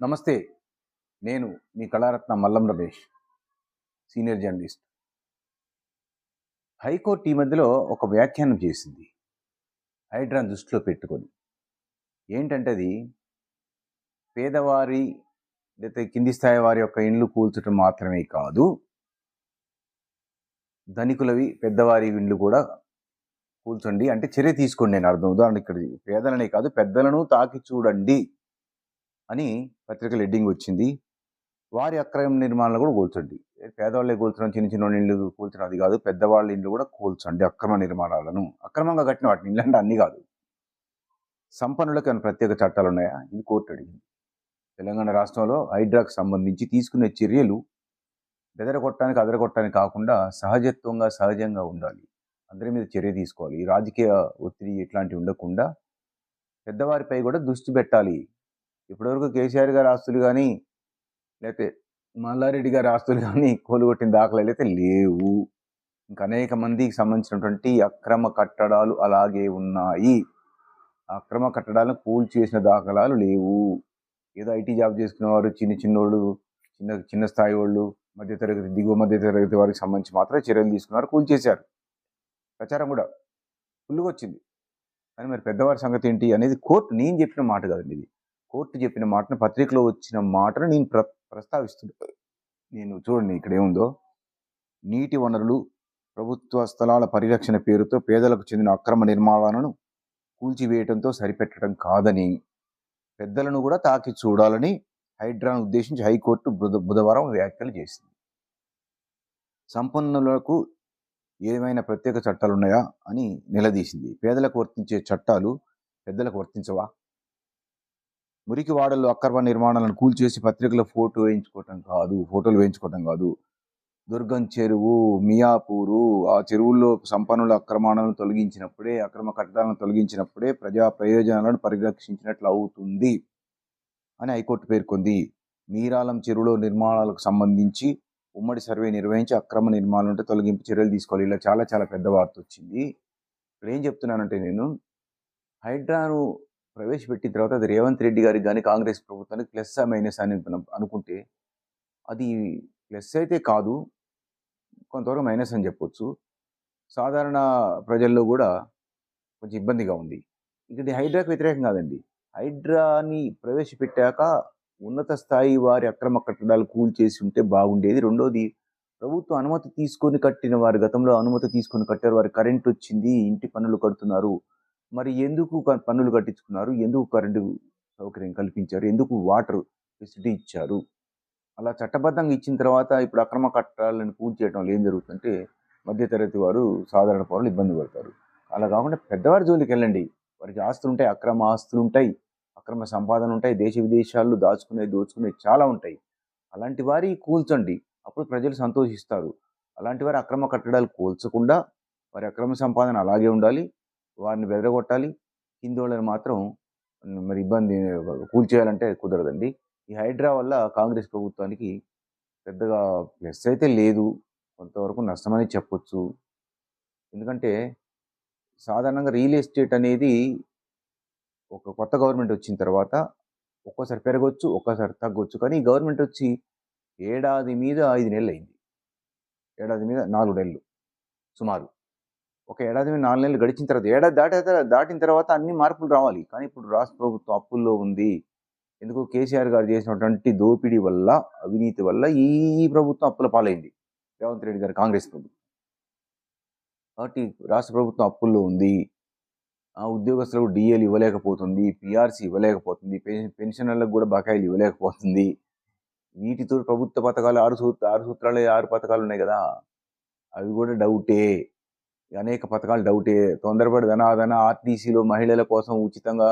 నమస్తే నేను మీ Kalaratna Mallam Ramesh senior journalist. High court ఈ మధ్యలో ఒక వ్యాఖ్యానం చేసింది హైడ్రాన్ దృష్టిలో పెట్టుకొని. ఏంటంటే అది పేదవారి లేకపోతే కింది స్థాయి వారి యొక్క ఇండ్లు కూల్చడం మాత్రమే కాదు ధనికులవి పెద్దవారి ఇండ్లు కూడా కూల్చండి అంటే చర్య తీసుకోండి నేను అర్థం. ఉదాహరణ ఇక్కడ పేదలనే కాదు పెద్దలను తాకి చూడండి. అని పత్రిక హెడ్డింగ్ వచ్చింది. వారి అక్రమ నిర్మాణాలు కూడా కూల్చండి. పేదవాళ్ళే కూల్చడం చిన్న చిన్న ఇళ్ళు కూల్చడం అది కాదు. పెద్దవాళ్ళ ఇండ్లు కూడా కూల్చండి అక్రమ నిర్మాణాలను. అక్రమంగా కట్టిన వాటిని ఇల్లు అంటే అన్ని కాదు. సంపన్నులకు ఏమైనా ప్రత్యేక చట్టాలు ఉన్నాయా? ఇది కోర్టు అడిగింది. తెలంగాణ రాష్ట్రంలో హైడ్రాకు సంబంధించి తీసుకునే చర్యలు బెదరగొట్టడానికి అదరగొట్టడానికి కాకుండా సహజత్వంగా సహజంగా ఉండాలి. అందరి మీద చర్య తీసుకోవాలి. రాజకీయ ఒత్తిడి ఇట్లాంటివి ఉండకుండా పెద్దవారిపై కూడా దృష్టి పెట్టాలి. ఇప్పటివరకు కేసీఆర్ గారి ఆస్తులు కానీ లేకపోతే మల్లారెడ్డి గారి ఆస్తులు కానీ కోలుగొట్టిన దాఖలాలు అయితే లేవు. ఇంకా అనేక మందికి సంబంధించినటువంటి అక్రమ కట్టడాలు అలాగే ఉన్నాయి. అక్రమ కట్టడాలను కూల్ చేసిన దాఖలాలు లేవు. ఏదో ఐటీ జాబ్ చేసుకునే వారు చిన్న చిన్నోళ్ళు చిన్న చిన్న స్థాయి వాళ్ళు మధ్యతరగతి దిగువ మధ్య తరగతి వారికి సంబంధించి మాత్రమే చర్యలు తీసుకున్నారు కూల్ చేశారు ప్రచారం కూడా ఫుల్గా వచ్చింది కానీ మరి పెద్దవారి సంగతి ఏంటి అనేది కోర్టు నేను చెప్పిన మాట కాదండి ఇది. కోర్టు చెప్పిన మాటను పత్రికలో వచ్చిన మాటను నేను ప్ర ప్రస్తావిస్తున్నా. నేను చూడండి ఇక్కడ ఏముందో. నీటి వనరులు ప్రభుత్వ స్థలాల పరిరక్షణ పేరుతో పేదలకు చెందిన అక్రమ నిర్మాణాలను కూల్చివేయడంతో సరిపెట్టడం కాదని పెద్దలను కూడా తాకి చూడాలని హైడ్రాను ఉద్దేశించి హైకోర్టు బుధ బుధవారం వ్యాఖ్యలు చేసింది. సంపన్నులకు ఏమైనా ప్రత్యేక చట్టాలు ఉన్నాయా అని నిలదీసింది. పేదలకు వర్తించే చట్టాలు పెద్దలకు వర్తించవా? మురికి వాడల్లో అక్రమ నిర్మాణాలను కూల్చేసి పత్రికలో ఫోటో వేయించుకోవటం కాదు ఫోటోలు వేయించుకోవటం కాదు. దుర్గం చెరువు మియాపూరు ఆ చెరువుల్లో సంపన్నుల అక్రమాలను తొలగించినప్పుడే అక్రమ కట్టడాలను తొలగించినప్పుడే ప్రజా ప్రయోజనాలను పరిరక్షించినట్లు అవుతుంది అని హైకోర్టు పేర్కొంది. మీరాలం చెరువులో నిర్మాణాలకు సంబంధించి ఉమ్మడి సర్వే నిర్వహించి అక్రమ నిర్మాణాలు ఉంటే తొలగింపు చర్యలు తీసుకోవాలి. ఇలా చాలా చాలా పెద్ద వార్త వచ్చింది. ఇప్పుడు ఏం చెప్తున్నానంటే నేను హైడ్రాను ప్రవేశపెట్టిన తర్వాత అది రేవంత్ రెడ్డి గారికి కానీ కాంగ్రెస్ ప్రభుత్వానికి ప్లస్ మైనస్ అని మనం అనుకుంటే అది ప్లస్ అయితే కాదు కొంతవరకు మైనస్ అని చెప్పొచ్చు. సాధారణ ప్రజల్లో కూడా కొంచెం ఇబ్బందిగా ఉంది. ఇది హైడ్రాకు వ్యతిరేకం కాదండి. హైడ్రాని ప్రవేశపెట్టాక ఉన్నత స్థాయి వారి అక్రమ కట్టడాలు కూల్చేసి ఉంటే బాగుండేది. రెండోది ప్రభుత్వం అనుమతి తీసుకొని కట్టిన వారి గతంలో అనుమతి తీసుకొని కట్టారు వారి కరెంట్ వచ్చింది ఇంటి పనులు కడుతున్నారు. మరి ఎందుకు పన్నులు కట్టించుకున్నారు? ఎందుకు కరెంటు సౌకర్యం కల్పించారు? ఎందుకు వాటర్ ఫెసిలిటీ ఇచ్చారు? అలా చట్టబద్ధంగా ఇచ్చిన తర్వాత ఇప్పుడు అక్రమ కట్టడాలను కూల్చేయడం వల్ల ఏం జరుగుతుందంటే మధ్యతరగతి వారు సాధారణ పౌరులు ఇబ్బంది పడతారు. అలా కాకుండా పెద్దవారి జోలికి వెళ్ళండి. వారికి ఆస్తులు ఉంటాయి అక్రమ ఆస్తులు ఉంటాయి అక్రమ సంపాదన ఉంటాయి దేశ విదేశాల్లో దాచుకునే దోచుకునే చాలా ఉంటాయి. అలాంటి వారి కూల్చండి. అప్పుడు ప్రజలు సంతోషిస్తారు. అలాంటి వారి అక్రమ కట్టడాలు కూల్చకుండా వారి అక్రమ సంపాదన అలాగే ఉండాలి. వారిని బెదరగొట్టాలి. హిందువులను మాత్రం మరి ఇబ్బంది కూల్చేయాలంటే కుదరదండి. ఈ హైడ్రా వల్ల కాంగ్రెస్ ప్రభుత్వానికి పెద్దగా ప్లస్ అయితే లేదు. కొంతవరకు నష్టమని చెప్పొచ్చు. ఎందుకంటే సాధారణంగా రియల్ ఎస్టేట్ అనేది ఒక కొత్త గవర్నమెంట్ వచ్చిన తర్వాత ఒక్కోసారి పెరగవచ్చు ఒక్కోసారి తగ్గొచ్చు. కానీ ఈ గవర్నమెంట్ వచ్చి ఏడాది మీద ఐదు నెలలు అయింది ఏడాది మీద నాలుగు నెలలు. సుమారు. ఒక ఏడాది మీద నాలుగు నెలలు గడిచిన తర్వాత ఏడాది దాటే దాటిన తర్వాత అన్ని మార్పులు రావాలి. కానీ ఇప్పుడు రాష్ట్ర ప్రభుత్వం అప్పుల్లో ఉంది. ఎందుకు? కేసీఆర్ గారు చేసినటువంటి దోపిడీ వల్ల అవినీతి వల్ల ఈ ప్రభుత్వం అప్పుల పాలైంది. రేవంత్ రెడ్డి గారు కాంగ్రెస్ ప్రభుత్వం. కాబట్టి రాష్ట్ర ప్రభుత్వం అప్పుల్లో ఉంది. ఆ ఉద్యోగస్తులకు డిఏలు ఇవ్వలేకపోతుంది పిఆర్సీ ఇవ్వలేకపోతుంది పెన్షనర్లకు కూడా బకాయిలు ఇవ్వలేకపోతుంది. వీటితో ప్రభుత్వ పథకాలు ఆరు సూత్ర ఆరు సూత్రాలు ఆరు పథకాలు ఉన్నాయి కదా? అవి కూడా డౌటే. అనేక పథకాలు డౌటే. తొందరపడి ధనాధన ఆర్టీసీలో మహిళల కోసం ఉచితంగా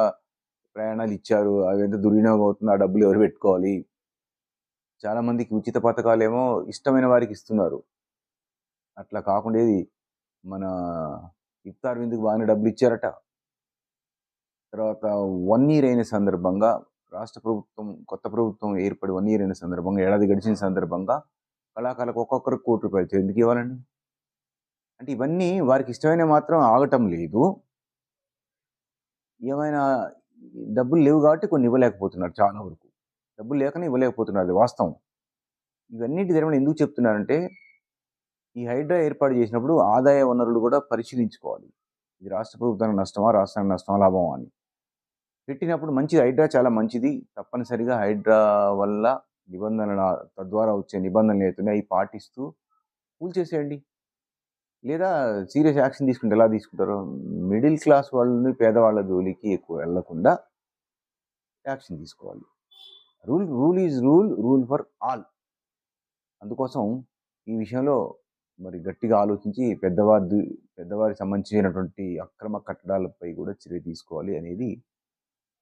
ప్రయాణాలు ఇచ్చారు. అవి ఎంత దుర్వినియోగం అవుతుంది ఆ డబ్బులు ఎవరు పెట్టుకోవాలి? చాలామందికి ఉచిత పథకాలు ఏమో ఇష్టమైన వారికి ఇస్తున్నారు. అట్లా కాకుండా ఏది? మన ఇఫ్తార్ విందుకు బాగానే డబ్బులు ఇచ్చారట. తర్వాత వన్ ఇయర్ అయిన సందర్భంగా రాష్ట్ర ప్రభుత్వం కొత్త ప్రభుత్వం ఏర్పడి వన్ ఇయర్ అయిన సందర్భంగా ఏడాది గడిచిన సందర్భంగా కళాకారులకు ఒక్కొక్కరికి కోటి రూపాయలు ఎందుకు ఇవ్వాలండి. అంటే ఇవన్నీ వారికి ఇష్టమైన మాత్రం ఆగటం లేదు. ఏమైనా డబ్బులు లేవు కాబట్టి కొన్ని ఇవ్వలేకపోతున్నారు చాలా వరకు. డబ్బులు లేకనే ఇవ్వలేకపోతున్నారు అది వాస్తవం. ఇవన్నిటి ధర్మం ఎందుకు చెప్తున్నారంటే ఈ హైడ్రా ఏర్పాటు చేసినప్పుడు ఆదాయ వనరులు కూడా పరిశీలించుకోవాలి. ఇది రాష్ట్ర ప్రభుత్వానికి నష్టమా రాష్ట్రానికి నష్టమా లాభమా అని. పెట్టినప్పుడు మంచిది హైడ్రా చాలా మంచిది. తప్పనిసరిగా హైడ్రా వల్ల నిబంధనల తద్వారా వచ్చే నిబంధనలు అవుతున్నాయి అవి పాటిస్తూ కూల్చేసేయండి. లేదా సీరియస్ యాక్షన్ తీసుకుంటే ఎలా తీసుకుంటారు? మిడిల్ క్లాస్ వాళ్ళని పేదవాళ్ళ జోలికి ఎక్కువ వెళ్ళకుండా యాక్షన్ తీసుకోవాలి. Rule rule is rule rule for all. అందుకోసం ఈ విషయంలో మరి గట్టిగా ఆలోచించి పెద్దవారి పెద్దవారికి సంబంధించినటువంటి అక్రమ కట్టడాలపై కూడా చర్య తీసుకోవాలి అనేది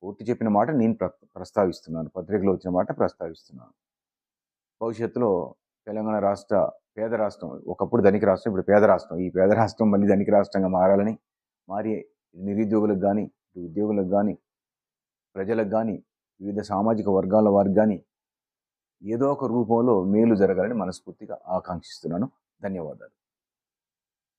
కోర్టు చెప్పిన మాట నేను ప్ర ప్రస్తావిస్తున్నాను. పత్రికలో వచ్చిన మాట ప్రస్తావిస్తున్నాను. భవిష్యత్తులో తెలంగాణ రాష్ట్ర పేద రాష్ట్రం. ఒకప్పుడు ధనిక రాష్ట్రం ఇప్పుడు పేద రాష్ట్రం. ఈ పేద రాష్ట్రం మళ్ళీ ధనిక రాష్ట్రంగా మారాలని మారి నిరుద్యోగులకు కానీ ఉద్యోగులకు కానీ ప్రజలకు కానీ వివిధ సామాజిక వర్గాల వారికి కానీ ఏదో ఒక రూపంలో మేలు జరగాలని మనస్ఫూర్తిగా ఆకాంక్షిస్తున్నాను. ధన్యవాదాలు.